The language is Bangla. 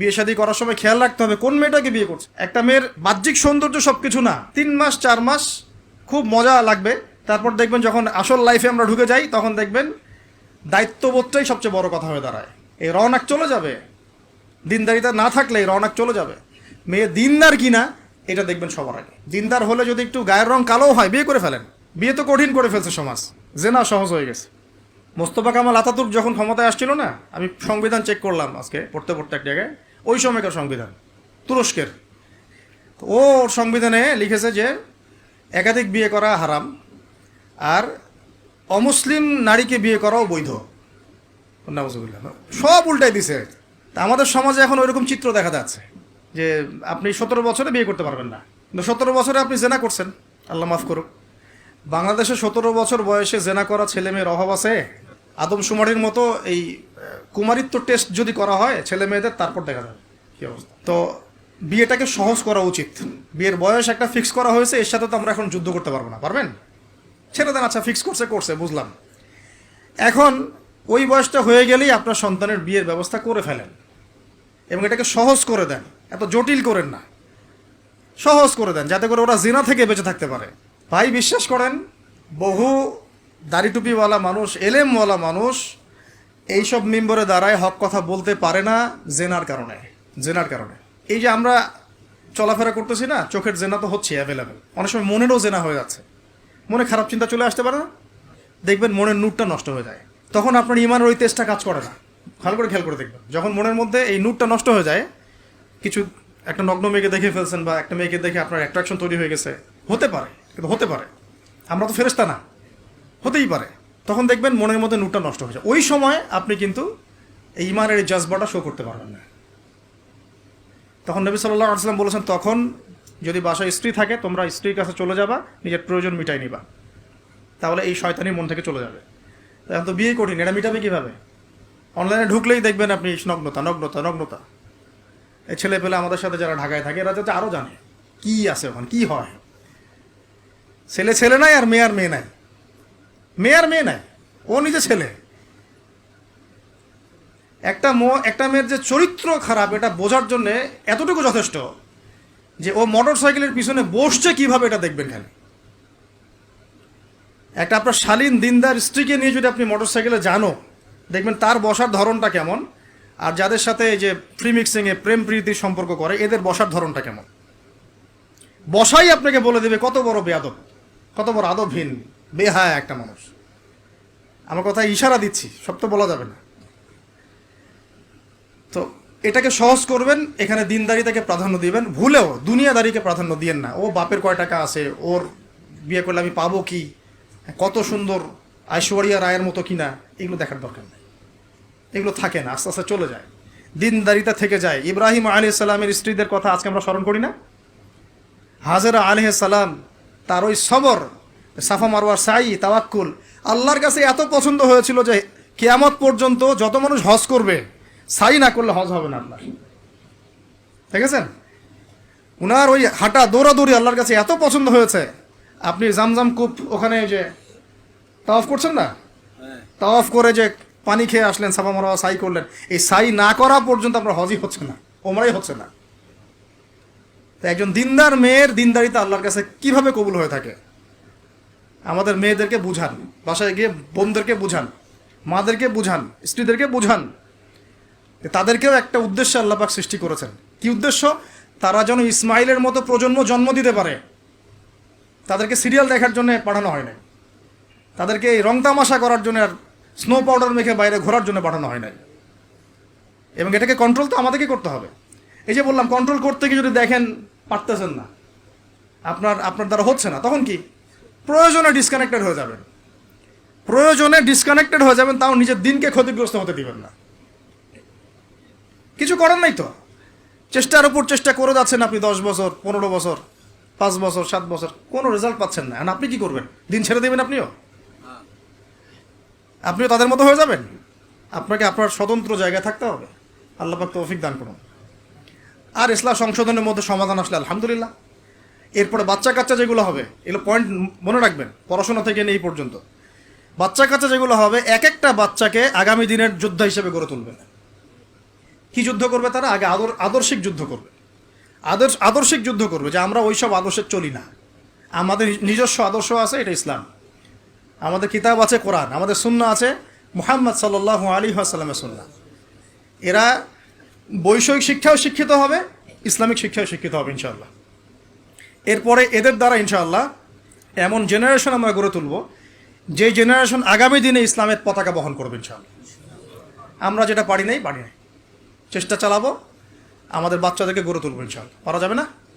বিয়ে শাদী করার সময় খেয়াল রাখতে হবে কোন মেয়েটাকে বিয়ে করছে। একটা মেয়ের বাহ্যিক সৌন্দর্য সব কিছু না। তিন মাস, চার মাস, খুব মজা লাগবে। তারপর দেখবেন যখন আসল লাইফে আমরা ঢুকে যাই, তখন দেখবেন দায়িত্ববোধটাই সবচেয়ে বড় কথা হয়ে দাঁড়ায়। এই রওনাক চলে যাবে। দিনদারিতা না থাকলে এই রওনাক চলে যাবে। মেয়ে দিনদার কিনা, এটা দেখবেন সবার আগে। দিনদার হলে যদি একটু গায়ের রং কালো হয়, বিয়ে করে ফেলেন। বিয়ে তো কঠিন করে ফেলছে সমাজ। জেনা সহজ হয়ে গেছে। মোস্তফা কামাল আতাতুর্ক যখন ক্ষমতায় আসছিল না, আমি সংবিধান চেক করলাম আজকে, পড়তে পড়তে এক জায়গায়। ওই সময়কার সংবিধান, তুরস্কের। ও সংবিধানে লিখেছে যে একাধিক বিয়ে করা হারাম আর অমুসলিম নারীকে বিয়ে করাও বৈধ। সব উল্টাই দিছে। তা আমাদের সমাজে এখন ওইরকম চিত্র দেখা যাচ্ছে যে আপনি সতেরো বছরে বিয়ে করতে পারবেন না। সতেরো বছরে আপনি জেনা করছেন, আল্লাহ মাফ করুক। বাংলাদেশে সতেরো বছর বয়সে জেনা করা ছেলে মেয়ের অভাব আছে? আদমশুমারির মতো এই কুমারিত্ব টেস্ট যদি করা হয়, ছেলে মেয়েদের তারপর দেখা যাবে। কি অবস্থা? তো বিয়েটাকে সহজ করা উচিত। বিয়ের বয়স একটা ফিক্স করা হয়েছে, এর সাথে তো আমরা এখন যুদ্ধ করতে পারব না। পারবেন? ছেড়ে দেন আচ্ছা ফিক্স করছে করছে, বুঝলাম। এখন ওই বয়সটা হয়ে গেলেই আপনার সন্তানের বিয়ের ব্যবস্থা করে ফেলেন এবং এটাকে সহজ করে দেন। এত জটিল করেন না। সহজ করে দেন, যাতে করে ওরা জিনা থেকে বেঁচে থাকতে পারে। ভাই, বিশ্বাস করেন, বহু দাড়ি টুপিওয়ালা মানুষ, এলেমওয়ালা মানুষ এইসব মেম্বরে দাঁড়ায় হক কথা বলতে পারে না জেনার কারণে জেনার কারণে। এই যে আমরা চলাফেরা করতেছি না, চোখের জেনা তো হচ্ছে অ্যাভেলেবেল অনেক সময় মনেরও জেনা হয়ে যাচ্ছে। মনে খারাপ চিন্তা চলে আসতে পারে না। দেখবেন মনের নুটটা নষ্ট হয়ে যায়। তখন আপনার ইমানের ওই তেজটা কাজ করে না। ভালো করে খেয়াল করে দেখবেন। যখন মনের মধ্যে এই নুটটা নষ্ট হয়ে যায়, কিছু একটা নগ্ন মেয়েকে দেখে ফেলছেন বা একটা মেয়েকে দেখে আপনার অ্যাট্রাকশন তৈরি হয়ে গেছে। হতে পারে, কিন্তু হতে পারে। আমরা তো ফেরেস্তা না। হতেই পারে। তখন দেখবেন মনের মধ্যে নুটটা নষ্ট হয়ে যায়। ওই সময় আপনি কিন্তু এই ইমানের এই জাজবাটা শো করতে পারবেন না। তখন নবী সাল্লাহ আসলাম বলেছেন, তখন যদি বাসায় স্ত্রী থাকে, তোমরা স্ত্রীর কাছে চলে যাবা, নিজের প্রয়োজন মিটাই নিবা। তাহলে এই শয়তানি মন থেকে চলে যাবে। এখন তো বিয়ে কঠিন, এটা মিটাবে কীভাবে? অনলাইনে ঢুকলেই দেখবেন আপনি নগ্নতা নগ্নতা নগ্নতা। এই ছেলে পেলে আমাদের সাথে যারা ঢাকায় থাকে, এরা যাতে আরও জানে, কি আছে ওখানে, কি হয়? ছেলে ছেলে নাই আর মেয়ে আর মেয়ে নাই। মেয়ে আর মেয়ে নাই ও নিজে ছেলে। একটা মো, একটা মেয়ের যে চরিত্র খারাপ, এটা বোঝার জন্য এতটুকু যথেষ্ট যে ও মোটর সাইকেলের পিছনে বসছে কীভাবে এটা দেখবেন খালি। একটা আপনার শালীন দিনদার স্ত্রীকে নিয়ে যদি আপনি মোটর সাইকেলে জানো দেখবেন তার বসার ধরনটা কেমন, আর যাদের সাথে এই যে ফ্রি মিক্সিংয়ে প্রেম প্রীতির সম্পর্ক করে, এদের বসার ধরনটা কেমন। বসাই আপনাকে বলে দেবে কত বড় বেয়াদব, কত বড় আদবহীন। বেহায়া একটা মানুষ। আমার কথা ইশারা দিচ্ছি, সব তো বলা যাবে না। তো এটাকে সহজ করবেন, এখানে দিনদারিতাকে প্রাধান্য দিবেন, ভুলেও দুনিয়াদারিকে প্রাধান্য দিয়েন না। ও বাপের কয় টাকা আছে, ওর বিয়ে করলে আমি পাবো কি? কত সুন্দর ঐশ্বরিয়া রায়ের মতো কিনা, এগুলো দেখার দরকার নেই। এগুলো থাকে না আস্তে আস্তে চলে যায়। দিনদারিতা থেকে যায়। ইব্রাহিম আলী সালামের স্ত্রীদের কথা আজকে আমরা স্মরণ করি না? হাজরা আলহ সালাম, তার ওই সবর সাফা মারওয়ার সাই, তাওয়াক্কুল। আল্লাহর কাছে এত পছন্দ হয়েছিল যে কেয়ামত পর্যন্ত যত মানুষ হজ করবে, সাই না করলে হজ হবে না আপনার ঠিক আছে? উনার ওই হাঁটা দৌড়াদৌড়ি আল্লাহর কাছে এত পছন্দ হয়েছে। আপনি জামজাম কূপ ওখানে যে তাওয়াফ করছেন না? তাওয়াফ করে যে পানি খেয়ে আসলেন, সাফা মারওয়া সাই করলেন। এই সাই না করা পর্যন্ত আপনার হজই হচ্ছে না ওমরাই হচ্ছে না। তো একজন দিনদার মেয়ের দিনদারিতা আল্লাহর কাছে কীভাবে কবুল হয়ে থাকে? আমাদের মেয়েদেরকে বুঝান, বাসায় গিয়ে বোনদেরকে বুঝান, মাদেরকে বুঝান, স্ত্রীদেরকে বুঝান। তাদেরকেও একটা উদ্দেশ্য আল্লাপাক সৃষ্টি করেছেন। কি উদ্দেশ্য? তারা যেন ইসমাইলের মতো প্রজন্ম জন্ম দিতে পারে। তাদেরকে সিরিয়াল দেখার জন্য পাঠানো হয় নাই। তাদেরকে এই রং তামাশা করার জন্য আর স্নো পাউডার মেখে বাইরে ঘোরার জন্য পাঠানো হয় নাই। এবং এটাকে কন্ট্রোল তো আমাদেরকে করতে হবে। এই যে বললাম কন্ট্রোল করতে গিয়ে যদি দেখেন, পারতেছেন না। আপনার আপনার দ্বারা হচ্ছে না, তখন কি? প্রয়োজনে ডিসকানেক্টেড হয়ে যাবেন। প্রয়োজনে ডিসকানেক্টেড হয়ে যাবেন, তাও নিজের দিনকে ক্ষতিগ্রস্ত হতে দিবেন না। কিছু করার নাই তো। চেষ্টার উপর চেষ্টা করে যাচ্ছেন আপনি দশ বছর, পনেরো বছর, পাঁচ বছর, সাত বছর, কোনো রেজাল্ট পাচ্ছেন না। আপনি কি করবেন? দিন ছেড়ে দেবেন আপনিও? আপনিও তাদের মতো হয়ে যাবেন? আপনাকে আপনার স্বতন্ত্র জায়গায় থাকতে হবে। আল্লাহ পাক তৌফিক দান করুন। আর ইসলাম সংশোধনের মধ্যে সমাধান আসলে আলহামদুলিল্লাহ। এরপরে বাচ্চা কাচ্চা যেগুলো হবে, এগুলো পয়েন্ট মনে রাখবেন, পড়াশোনা থেকে নিয়ে এই পর্যন্ত। বাচ্চা কাচ্চা যেগুলো হবে এক একটা বাচ্চাকে আগামী দিনের যোদ্ধা হিসেবে গড়ে তুলবেন। কি যুদ্ধ করবে তারা? আগে আদর আদর্শিক যুদ্ধ করবে। আদর্শ আদর্শিক যুদ্ধ করবে, যে আমরা ওই সব আদর্শে চলি না। আমাদের নিজস্ব আদর্শ আছে, এটা ইসলাম। আমাদের কিতাব আছে কোরআন, আমাদের সুন্না আছে মুহাম্মদ সাল্লাহ আলী আসাল্লামের সুন্না এরা বৈষয়িক শিক্ষাও শিক্ষিত হবে, ইসলামিক শিক্ষাও শিক্ষিত হবে, ইনশাআল্লাহ। এরপরে এদের দ্বারা ইনশাআল্লাহ এমন জেনারেশন আমরা গড়ে তুলব যে জেনারেশন আগামী দিনে ইসলামের পতাকা বহন করবে ইনশাআল্লাহ। আমরা যেটা পারি নাই পারি নাই। চেষ্টা চালাবো, আমাদের বাচ্চাদেরকে গড়ে তুলবো ইনশাআল্লাহ। পারা যাবে না?